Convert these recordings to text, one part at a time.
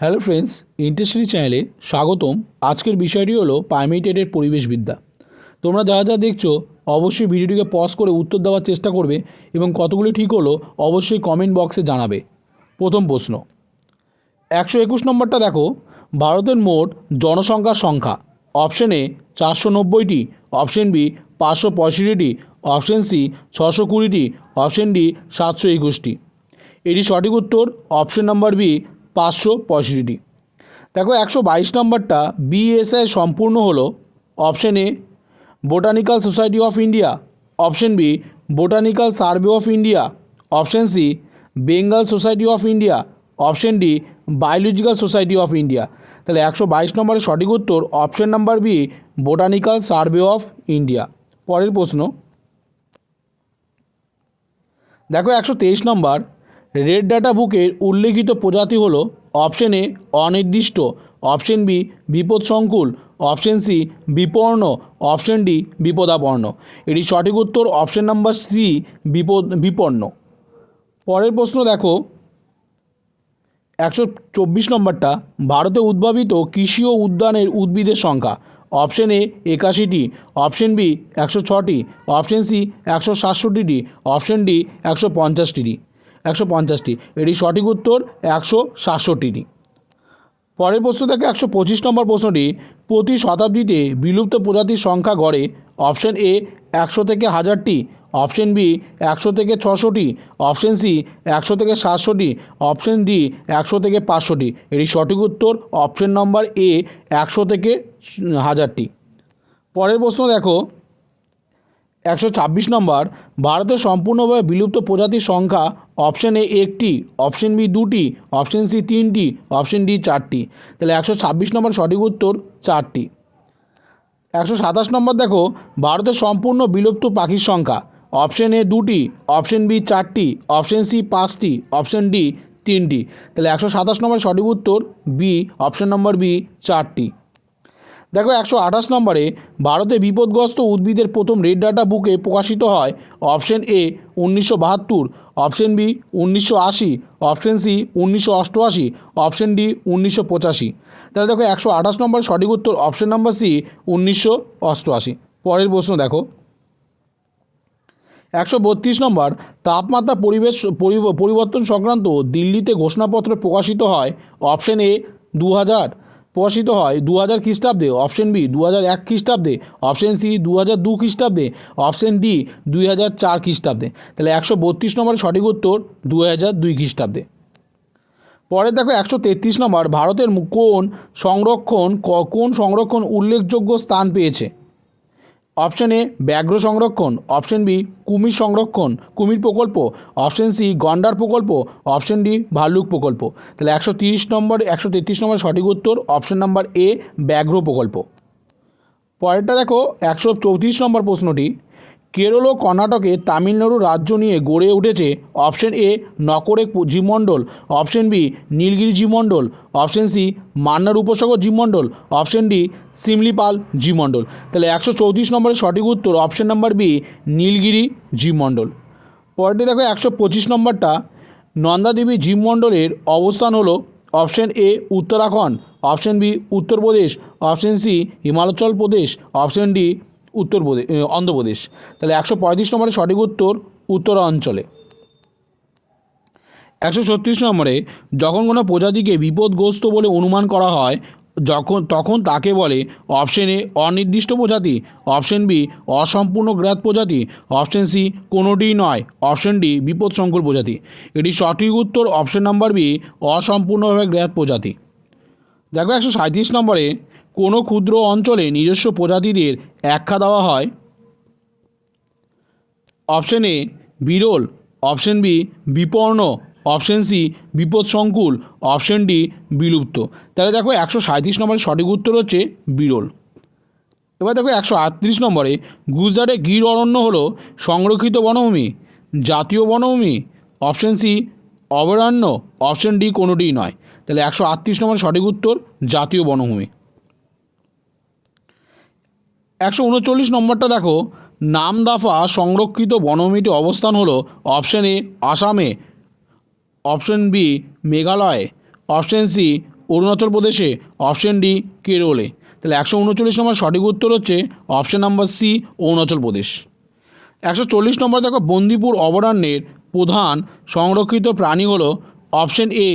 Hello friends ইন্টারেস্টরি চ্যানেলে স্বাগতম। আজকের বিষয়টি হলো প্রাইমেটেডের পরিবেশবিদ্যা। তোমরা যারা যা দেখছ, অবশ্যই ভিডিওটিকে পজ করে উত্তর দেওয়ার চেষ্টা করবে এবং কতগুলি ঠিক হলো অবশ্যই কমেন্ট বক্সে জানাবে। প্রথম প্রশ্ন, একশো একুশ নম্বরটা দেখো, ভারতের মোট জনসংখ্যার সংখ্যা। অপশন এ চারশো নব্বইটি। অপশন বি পাঁচশো পঁয়ষট্টিটি। অপশন সি ছশো কুড়িটি। অপশন ডি সাতশো একুশটি। এটি সঠিক উত্তর। অপশন নাম্বার বি পাঁচশো পঁয়ষট্টিটি দেখো একশো বাইশ নম্বরটা বিএসআই সম্পূর্ণ হলো option A botanical society of India option B botanical survey of India option C Bengal society of India option D biological society of India তাহলে একশো বাইশ নম্বরের সঠিক উত্তর option number B botanical survey of India পরের প্রশ্ন। দেখো একশো তেইশ নম্বর রেড ডাটা বুকের উল্লেখিত প্রজাতি হলো অপশন এ অনির্দিষ্ট অপশন বি বিপদসংকুল অপশন সি বিপর্ণ অপশন ডি বিপদাপর্ণ। এটি সঠিক উত্তর অপশন নাম্বার সি বিপদ বিপন্ন পরের প্রশ্ন দেখো, একশো চব্বিশ নম্বরটা, ভারতে উদ্ভাবিত কৃষি ও উদ্যানের উদ্ভিদের সংখ্যা। অপশন এ একাশিটি অপশন বি একশো ছটি অপশন সি একশো সাতষট্টিটি অপশন ডি একশো পঞ্চাশটি একশো পঞ্চাশটি। এটি সঠিক উত্তর একশো সাতষট্টিটি। পরের প্রশ্ন থেকে একশো পঁচিশ নম্বর প্রশ্নটি, প্রতি শতাব্দীতে বিলুপ্ত প্রজাতির সংখ্যা গড়ে, অপশন এ একশো থেকে হাজারটি, অপশন বি একশো থেকে ছশোটি, অপশন সি একশো থেকে সাতশোটি, অপশন ডি একশো থেকে পাঁচশোটি। এটি সঠিক উত্তর অপশন নম্বর এ একশো থেকে হাজারটি। পরের প্রশ্ন দেখো একশো ছাব্বিশ নম্বর ভারতের সম্পূর্ণভাবে বিলুপ্ত প্রজাতির সংখ্যা অপশন এ একটি, অপশন বি দুটি, অপশন সি তিনটি, অপশন ডি চারটি। তাহলে একশো ছাব্বিশ নম্বর সঠিক উত্তর চারটি। একশো সাতাশ নম্বর দেখো ভারতের সম্পূর্ণ বিলুপ্ত পাখির সংখ্যা, অপশন এ দুটি, অপশন বি চারটি, অপশন সি পাঁচটি, অপশন ডি তিনটি। তাহলে একশো সাতাশ নম্বর সঠিক উত্তর বি, অপশন নম্বর বি চারটি। দেখো একশো আঠাশ নম্বরে, ভারতে বিপদগ্রস্ত উদ্ভিদের প্রথম রেড ডাটা বুকে প্রকাশিত হয় অপশন এ উনিশশো বাহাত্তর অপশন বি উনিশশো আশি অপশন সি উনিশশো অষ্টআশি অপশন ডি উনিশশো পঁচাশি। তাহলে দেখো একশো আঠাশ নম্বর সঠিক উত্তর অপশন নাম্বার সি উনিশশো অষ্টআশি। পরের প্রশ্ন দেখো। একশো বত্রিশ নম্বর, তাপমাত্রা পরিবেশ পরি- পরিবর্তন সংক্রান্ত দিল্লিতে ঘোষণাপত্র প্রকাশিত হয় অপশন এ দু হাজার প্রকাশিত হয় দু হাজার খ্রিস্টাব্দে। অপশন বি দু হাজার এক খ্রিস্টাব্দে। অপশন সি দু হাজার দু খ্রিস্টাব্দে। অপশন ডি দুই হাজার চার খ্রিস্টাব্দে। তাহলে একশো বত্রিশ নম্বরের সঠিক উত্তর দু হাজার দুই খ্রিস্টাব্দে। পরে দেখো একশো তেত্রিশ নম্বর, ভারতের কোন সংরক্ষণ কোন সংরক্ষণ উল্লেখযোগ্য স্থান পেয়েছে? অপশন এ ব্যাঘ্র সংরক্ষণ। অপশন বি কুমির সংরক্ষণ। কুমির প্রকল্প। অপশন সি গন্ডার প্রকল্প। অপশন ডি ভাল্লুক প্রকল্প। তাহলে একশো তিরিশ নম্বর, একশো তেত্রিশ নম্বর সঠিক উত্তর। অপশন নাম্বার এ ব্যাঘ্র প্রকল্প। পরেরটা দেখো, একশো চৌত্রিশ নম্বর প্রশ্নটি। কেরল ও কর্ণাটকে তামিলনাড়ু রাজ্য নিয়ে গড়ে উঠেছে অপশন এ নকরে জীবমণ্ডল, অপশন বি নীলগিরি জীবমণ্ডল, অপশন সি মান্নার উপসাগর জীবমণ্ডল, অপশন ডি সিমলিপাল জীবমণ্ডল। তাহলে একশো চৌত্রিশ নম্বরের সঠিক উত্তর অপশন নম্বর বি নীলগিরি জীবমণ্ডল। পরেরটি দেখো একশো পঁচিশ নম্বরটা, নন্দাদেবী জীবমণ্ডলের অবস্থান হলো option A Uttarakhand, option B Uttar Pradesh, option C Himachal Pradesh, option D Uttar Pradesh এ, অন্ধ্রপ্রদেশ। তাহলে একশো পঁয়ত্রিশ নম্বরে সঠিক উত্তর উত্তরাঞ্চলে। একশো ছত্রিশ নম্বরে যখন কোনো প্রজাতিকে বিপদগ্রস্ত বলে অনুমান করা হয় যখন তখন তাকে বলে অপশন এ অনির্দিষ্ট প্রজাতি অপশন বি অসম্পূর্ণ গ্রাত প্রজাতি অপশন সি কোনোটিই নয় অপশন ডি বিপদ বিপদসংকুল প্রজাতি। এটি সঠিক উত্তর অপশন নাম্বার বি অসম্পূর্ণভাবে গ্রাত প্রজাতি। দেখো একশো সাঁত্রিশ নম্বরে কোনো ক্ষুদ্র অঞ্চলে নিজস্ব প্রজাতিদের একখা দেওয়া হয়? অপশন এ, বিরল। অপশন বি, বিপর্ণ। অপশন সি, বিপদসংকুল। অপশন ডি, বিলুপ্ত। তাহলে দেখো একশো সাঁত্রিশ নম্বরের সঠিক উত্তর হচ্ছে বিরল। এবার দেখো একশো আটত্রিশ নম্বরে, গুজরাটে গির অরণ্য হলো সংরক্ষিত বনভূমি, জাতীয় বনভূমি। অপশন সি, অভয়ারণ্য। অপশন ডি, কোনোটিই নয়। তাহলে একশো আটত্রিশ নম্বরের সঠিক উত্তর জাতীয় বনভূমি। একশো উনচল্লিশ নম্বরটা দেখো। নামদাফা সংরক্ষিত বনভূমিটি অবস্থান হলো অপশন এ আসামে, option B Meghalaya, option C Arunachal প্রদেশে, অপশন ডি কেরলে। তাহলে একশো উনচল্লিশ নম্বর সঠিক উত্তর হচ্ছে option number C Arunachal Pradesh. একশো চল্লিশ নম্বর দেখো বন্দিপুর অভয়ারণ্যের প্রধান সংরক্ষিত প্রাণী হলো অপশন এ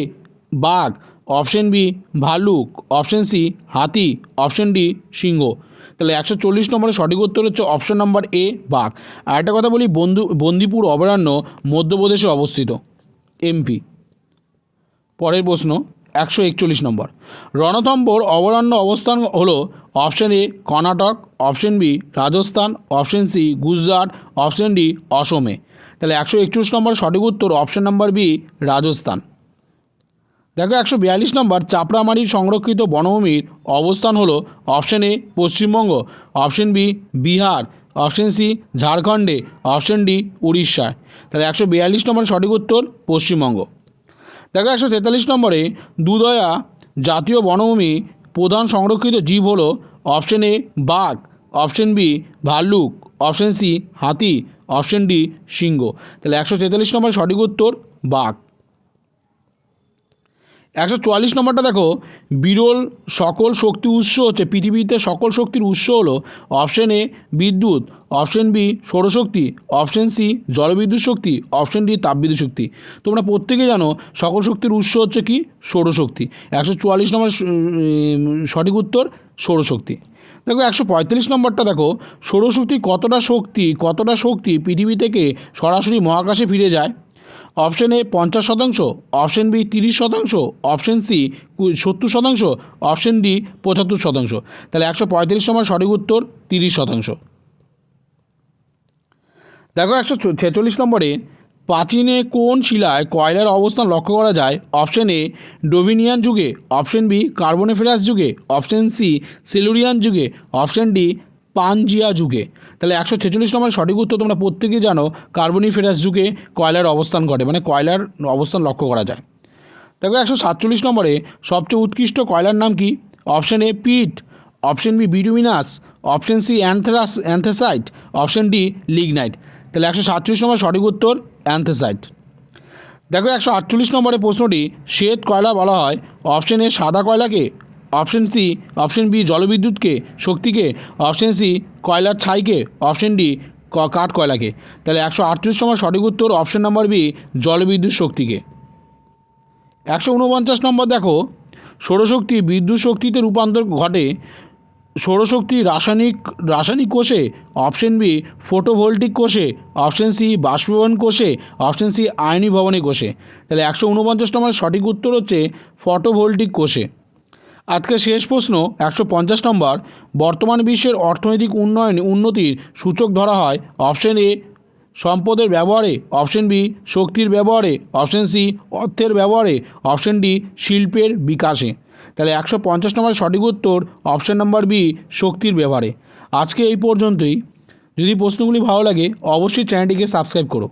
বাঘ, অপশন বি ভালুক অপশন সি হাতি, অপশন ডি সিংহ। তাহলে একশো চল্লিশ নম্বরের সঠিক উত্তর হচ্ছে অপশন নাম্বার এ বাঘ। আর একটা কথা বলি, বন্ধু বন্দিপুর অভয়ারণ্য মধ্যপ্রদেশে অবস্থিত এমপি পরের প্রশ্ন, একশো একচল্লিশ নম্বর। রণথম্বর অভয়ারণ্য অবস্থান হলো option A Karnataka option B Rajasthan option C Gujarat option D অসমে। তাহলে একশো একচল্লিশ নম্বর সঠিক উত্তর অপশন নাম্বার বি রাজস্থান। দেখো একশো বিয়াল্লিশ নম্বর চাপড়ামারির সংরক্ষিত বনভূমির অবস্থান হলো option A Paschimbanga, option B Bihar, option C ঝাড়খণ্ডে, অপশন ডি উড়িষ্যায় তাহলে একশো বিয়াল্লিশ নম্বর সঠিক উত্তর পশ্চিমবঙ্গ। দেখো একশো তেতাল্লিশ নম্বরে দুদয়া জাতীয় বনভূমি প্রধান সংরক্ষিত জীব হলো অপশন এ বাঘ, অপশন বি ভাল্লুক, অপশন সি হাতি, অপশন ডি সিংহ। তাহলে একশো তেতাল্লিশ নম্বর সঠিক উত্তর বাঘ। একশো চুয়াল্লিশ নম্বরটা দেখো, বিরল সকল শক্তি উৎস হচ্ছে, পৃথিবীতে সকল শক্তির উৎস হলো অপশন এ বিদ্যুৎ, অপশন বি সৌরশক্তি, অপশন সি জলবিদ্যুৎ শক্তি, অপশন ডি তাপবিদ্যুৎ শক্তি। তোমরা প্রত্যেকে জানো সকল শক্তির উৎস হচ্ছে কি? সৌরশক্তি। একশো চুয়াল্লিশ নম্বর সঠিক উত্তর সৌরশক্তি। দেখো, একশো পঁয়তাল্লিশ নম্বরটা দেখো, সৌরশক্তি কতটা শক্তি কতটা শক্তি পৃথিবী থেকে সরাসরি মহাকাশে ফিরে যায়? অপশন এ পঞ্চাশ শতাংশ, অপশন বি তিরিশ শতাংশ, অপশন সি সত্তর শতাংশ, অপশন ডি পঁচাত্তর শতাংশ। তাহলে একশো পঁয়তাল্লিশ নম্বর সঠিক উত্তর তিরিশ শতাংশ। দেখো একশো ছেচল্লিশ নম্বরে, প্রাচীনে কোন শিলায় কয়লার অবস্থান লক্ষ্য করা যায়? অপশন এ, ডোভিনিয়ান যুগে, অপশন বি, কার্বনেফেরাস যুগে, অপশন সি, সিলুরিয়ান যুগে, অপশন ডি, পানজিয়া যুগে। তাহলে একশো ছেচল্লিশ নম্বর সঠিক উত্তর তোমরা প্রত্যেকেই জানো, কার্বনিফেরাস যুগে কয়লার অবস্থান ঘটে মানে কয়লার অবস্থান লক্ষ্য করা যায়। দেখো একশো সাতচল্লিশ নম্বরে সবচেয়ে উৎকৃষ্ট কয়লার নাম কি? Option A peat, option B bituminous option C অ্যান্থ্রাস anthracite option D lignite. তাহলে একশো সাতচল্লিশ নম্বর সঠিক উত্তর অ্যান্থেসাইট দেখো একশো আটচল্লিশ নম্বরের প্রশ্নটি, শ্বেত কয়লা বলা হয়, অপশন এ সাদা কয়লাকে অপশন সি, অপশন বি জলবিদ্যুৎকে, শক্তিকে, অপশন সি কয়লার ছাইকে, অপশন ডি কাঠ কয়লাকে। তাহলে একশো আটচল্লিশ নম্বর সঠিক উত্তর, অপশন নাম্বার বি জলবিদ্যুৎ শক্তিকে। একশো উনপঞ্চাশ নম্বর দেখো, সৌরশক্তি বিদ্যুৎ শক্তিতে রূপান্তর ঘটে, সৌরশক্তি রাসায়নিক রাসায়নিক কোষে, অপশন বি ফটোভোল্টিক কোষে, অপশন সি বাষ্পীভবন কোষে, অপশন সি আয়নি ভবনী কোষে। তাহলে একশো উনপঞ্চাশ নম্বর সঠিক উত্তর হচ্ছে ফটোভোল্টিক কোষে। আজকে শেষ প্রশ্ন, একশো পঞ্চাশ নম্বর। বর্তমান বিশ্বের অর্থনৈতিক উন্নয়ন উন্নতির সূচক ধরা হয় অপশন এ, সম্পদের ব্যবহারে। অপশন বি, শক্তির ব্যবহারে। অপশন সি, অর্থের ব্যবহারে। অপশন ডি, শিল্পের বিকাশে। তাহলে একশো পঞ্চাশ নম্বর সঠিক উত্তর, অপশন নাম্বার বি, শক্তির ব্যবহারে। আজকে এই পর্যন্তই। যদি প্রশ্নগুলি ভালো লাগে, অবশ্যই চ্যানেলটিকে সাবস্ক্রাইব করো।